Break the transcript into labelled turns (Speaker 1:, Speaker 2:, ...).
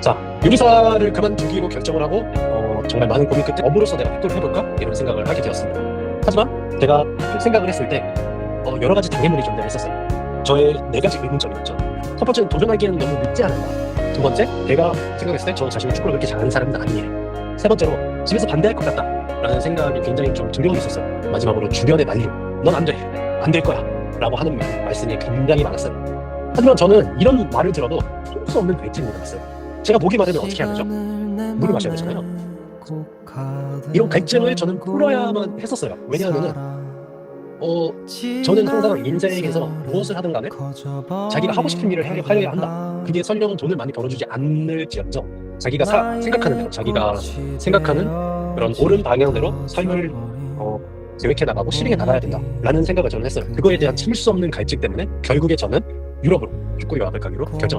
Speaker 1: 자, 요리사를 그만두기로 결정을 하고 어, 정말 많은 고민 끝에 업으로서 내가 획도를 해볼까 이런 생각을 하게 되었습니다. 하지만 제가 생각을 했을 때 어, 여러 가지 장애물이 존재했었어요. 저의 네 가지 의문점이었죠. 첫 번째는 도전하기에는 너무 늦지 않았나. 두 번째, 제가 생각했을 때 저 자신이 축구를 그렇게 잘하는 사람은 아니에요. 세 번째로 집에서 반대할 것 같다. 라는 생각이 굉장히 좀 두려움이 있었어요. 마지막으로 주변의 만류. 넌안 돼. 안 될 거야. 라고 하는 말씀이 굉장히 많았어요. 하지만 저는 이런 말을 들어도 할수 없는 갈증이 남았어요. 제가 목이 마르면 어떻게 해야 되죠?
Speaker 2: 물을
Speaker 1: 마셔야 되잖아요. 이런 갈증을 저는 풀어야만 했었어요. 왜냐하면은 어, 저는 항상 인생에서 무엇을 하든 간에 자기가 하고 싶은 일을 해- 하려야 한다. 그게 설령 돈을 많이 벌어주지 않을지언정 자기가 사- 생각하는 대로 자기가 생각하는 그런 옳은 방향대로 삶을 어, 계획해 나가고 실행해 나가야 된다라는 생각을 저는 했어요. 그거에 대한 참을 수 없는 갈증 때문에 결국에 저는 유럽으로 축구 유학을 가기로 결정.